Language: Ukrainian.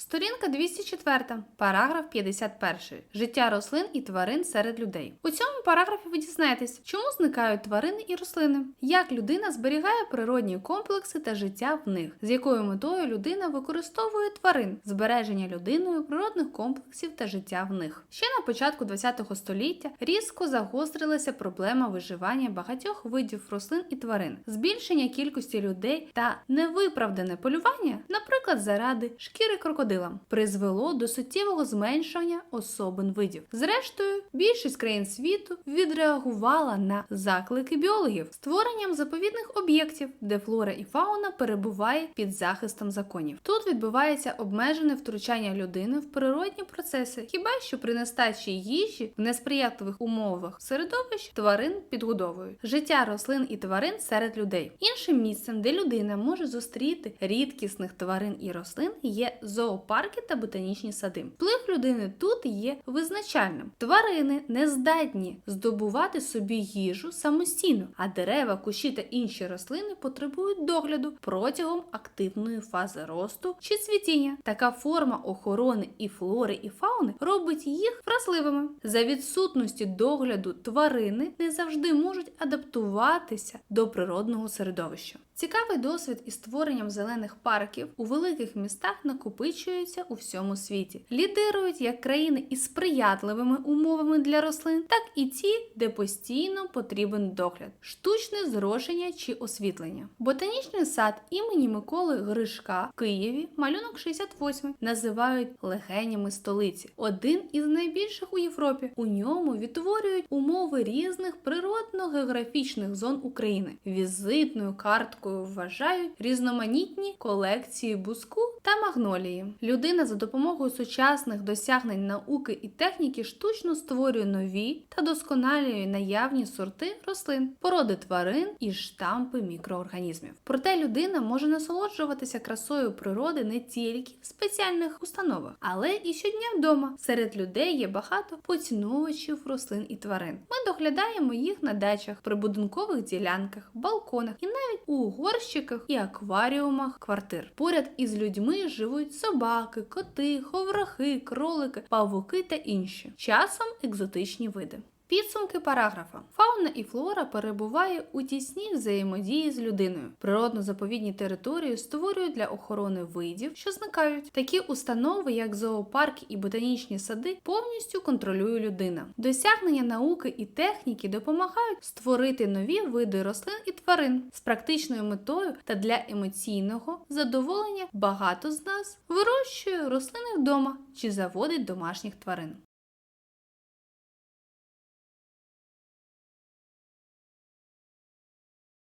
Сторінка 204, параграф 51. Життя рослин і тварин серед людей. У цьому параграфі ви дізнаєтесь, чому зникають тварини і рослини, як людина зберігає природні комплекси та життя в них, з якою метою людина використовує тварин, збереження людиною природних комплексів та життя в них. Ще на початку ХХ століття різко загострилася проблема виживання багатьох видів рослин і тварин, збільшення кількості людей та невиправдане полювання, наприклад, заради шкіри крокодила, призвело до суттєвого зменшення особин видів. Зрештою, більшість країн світу відреагувала на заклики біологів створенням заповідних об'єктів, де флора і фауна перебуває під захистом законів. Тут відбувається обмежене втручання людини в природні процеси, хіба що при нестачі їжі в несприятливих умовах середовищ тварин підгодовують. Життя рослин і тварин серед людей. Іншим місцем, де людина може зустріти рідкісних тварин і рослин, є зоопарки та ботанічні сади. Вплив людини тут є визначальним. Тварини не здатні здобувати собі їжу самостійно, а дерева, кущі та інші рослини потребують догляду протягом активної фази росту чи цвітіння. Така форма охорони і флори, і фауни робить їх вразливими. За відсутності догляду тварини не завжди можуть адаптуватися до природного середовища. Цікавий досвід із створенням зелених парків у великих містах накопичується у всьому світі. Лідирують як країни із сприятливими умовами для рослин, так і ті, де постійно потрібен догляд, штучне зрошення чи освітлення. Ботанічний сад імені Миколи Гришка в Києві, малюнок 68, називають легенями столиці, один із найбільших у Європі. У ньому відтворюють умови різних природно-географічних зон України. Візитною карткою вважають різноманітні колекції буску та магнолії. Людина за допомогою сучасних досягнень науки і техніки штучно створює нові та досконалює наявні сорти рослин, породи тварин і штампи мікроорганізмів. Проте людина може насолоджуватися красою природи не тільки в спеціальних установах, але і щодня вдома. Серед людей є багато поціновувачів рослин і тварин. Ми доглядаємо їх на дачах, прибудинкових ділянках, балконах і навіть у горщиках і акваріумах квартир. Поряд із людьми живуть собаки, коти, ховрахи, кролики, павуки та інші, часом екзотичні види. Підсумки параграфа. Фауна і флора перебуває у тісній взаємодії з людиною. Природно-заповідні території створюють для охорони видів, що зникають. Такі установи, як зоопарки і ботанічні сади, повністю контролює людина. Досягнення науки і техніки допомагають створити нові види рослин і тварин з практичною метою та для емоційного задоволення багато з нас вирощує рослини вдома чи заводить домашніх тварин.